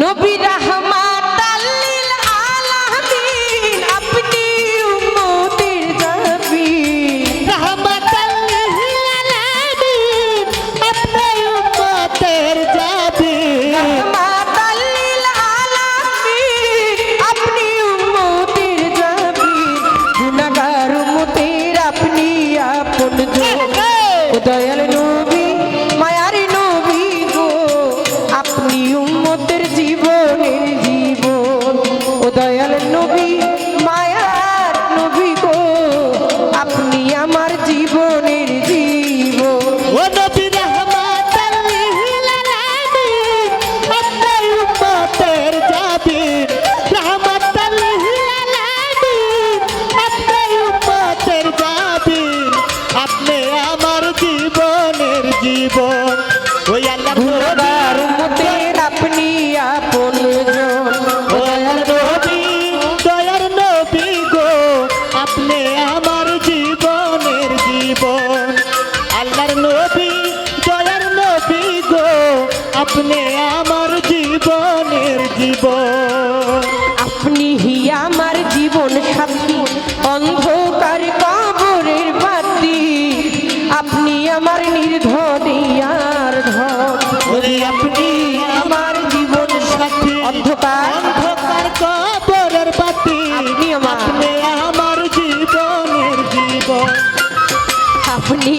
নবী রাহমান ও দয়াল নবী। অন্ধকার কবরের বাতি আপনি আমার নির্ধরিয়ার ধর আপনি আমার জীবন সাথী। অন্ধকার অন্ধকার কবরের বাতি আপনি আমার জীবনের জীবন। আপনি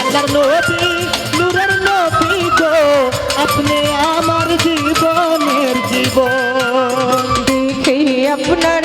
আল্লাহর নবী নূরের নবী গো আপনি আমার জীবনের জীবন। দেখে আপনার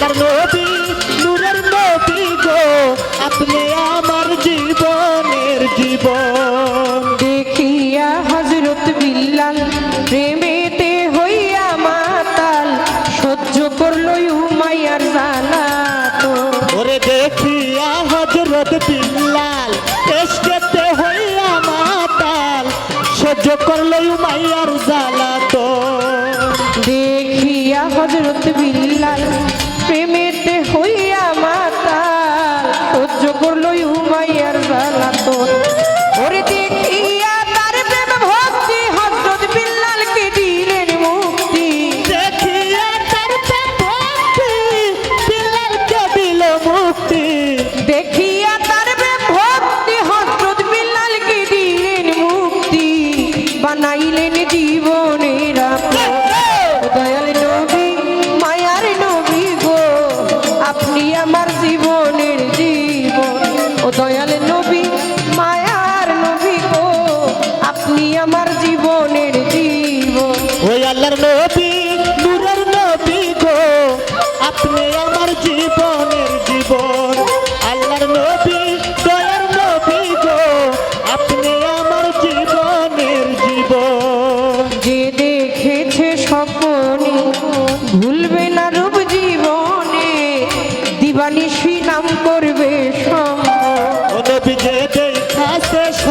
দয়ার নবী নূরের নবী গো। আপনি আমার জীবনের জীবন। দেখিয়া হজরত বিল্লাল প্রেমেতে হইয়া মাতাল সহ্য করল উমাইয়ার জালা তো ওরে দেখিয়া হজরত বিল্লাল এসকেতে হইয়া মাতাল সহ্য করল উমাইয়ার জালা ও দয়াল নবী।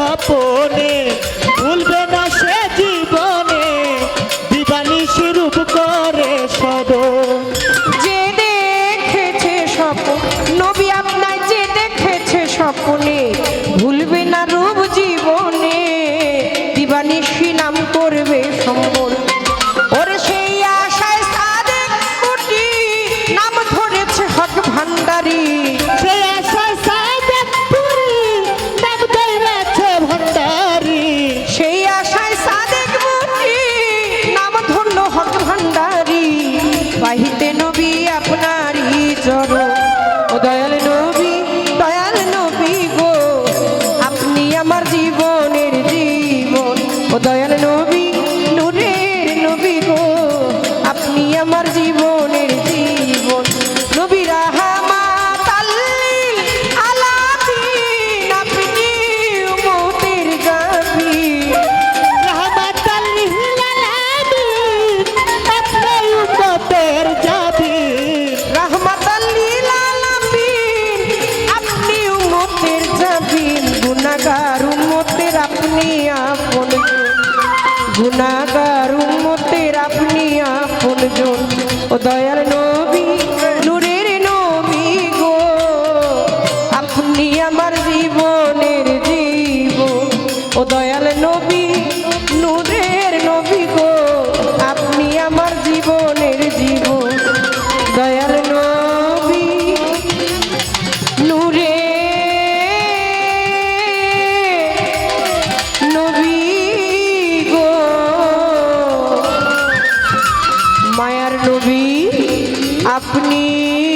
আপন तेरा अपनी आप जो। दयाल मायर नबी अपनी